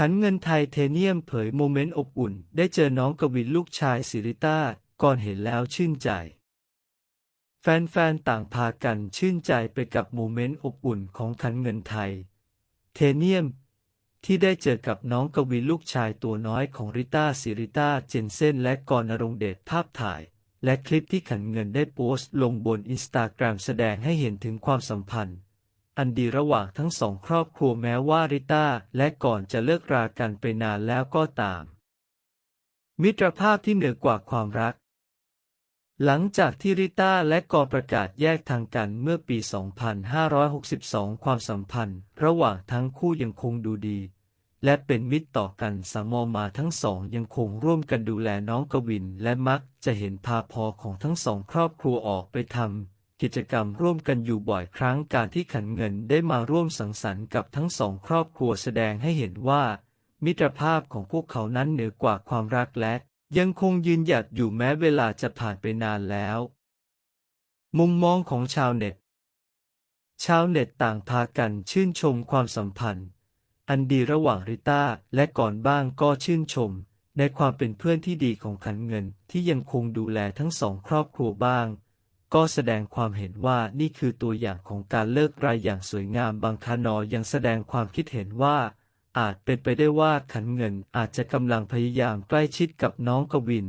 ขันเงินไทเทเนียมเผยโมเมนต์อบอุ่น ได้เจอน้องกวินลูกชายสิริต้า ก่อนเห็นแล้วชื่นใจ แฟนๆ ต่างพากันชื่นใจไปกับโมเมนต์อบอุ่นของขันเงินไทย เทเนียม ที่ได้เจอกับน้องกวินลูกชายตัวน้อยของริต้าสิริต้าเจนเซนและกรณรงค์เดชภาพถ่าย และคลิปที่ขันเงินได้โพสต์ลงบนอินสตาแกรมแสดงให้เห็นถึงความสัมพันธ์ อันดีระหว่างทั้งสองครอบครัวแม้ว่าริต้าและก่อนจะเลิกรากันไปนานแล้วก็ตาม มิตรภาพที่เหนือกว่าความรัก หลังจากที่ริต้าและกอประกาศแยกทางกันเมื่อปี 2562 ความสัมพันธ์ ระหว่างทั้งคู่ยังคงดูดี และเป็นมิตรต่อกันสามอมาทั้งสองยังคงร่วมกันดูแลน้องกวิน และมักจะเห็นพาพอของทั้งสองครอบครัวออกไปทำ กิจกรรมร่วมกันอยู่บ่อยครั้งการที่ขันเงินได้มาร่วมสังสรรค์กับทั้งสองครอบครัวแสดงให้เห็นว่า มิตรภาพของพวกเขานั้นเหนือกว่าความรักและ ยังคงยืนหยัดอยู่แม้เวลาจะผ่านไปนานแล้ว มุมมองของชาวเน็ต ชาวเน็ตต่างพากันชื่นชมความสัมพันธ์ อันดีระหว่างริต้าและก่อนบ้างก็ชื่นชม ในความเป็นเพื่อนที่ดีของขันเงินที่ยังคงดูแลทั้งสองครอบครัวบ้าง ก็แสดงความเห็นว่านี่คือตัวอย่างของการเลิกรายอย่างสวยงามบางคานอยังแสดงความคิดเห็นว่า อาจเป็นไปได้ว่าขันเงินอาจจะกำลังพยายามใกล้ชิดกับน้องกวิน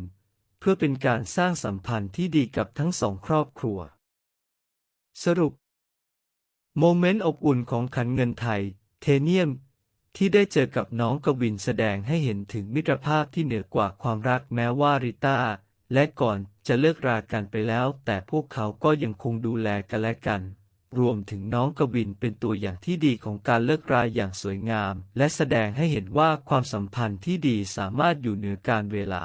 เพื่อเป็นการสร้างสัมพันธ์ที่ดีกับทั้งสองครอบครัว สรุป โมเมนต์อบอุ่นของขันเงินไทย เทเนียม ที่ได้เจอกับน้องกวินแสดงให้เห็นถึงมิตรภาพที่เหนือกว่าความรักแม้ว่าริต้า และก่อนจะเลิกรากันไปแล้ว แต่พวกเขาก็ยังคงดูแลกันและกัน รวมถึงน้องกวินเป็นตัวอย่างที่ดีของการเลิกราอย่างสวยงาม และแสดงให้เห็นว่าความสัมพันธ์ที่ดีสามารถอยู่เหนือการเวลา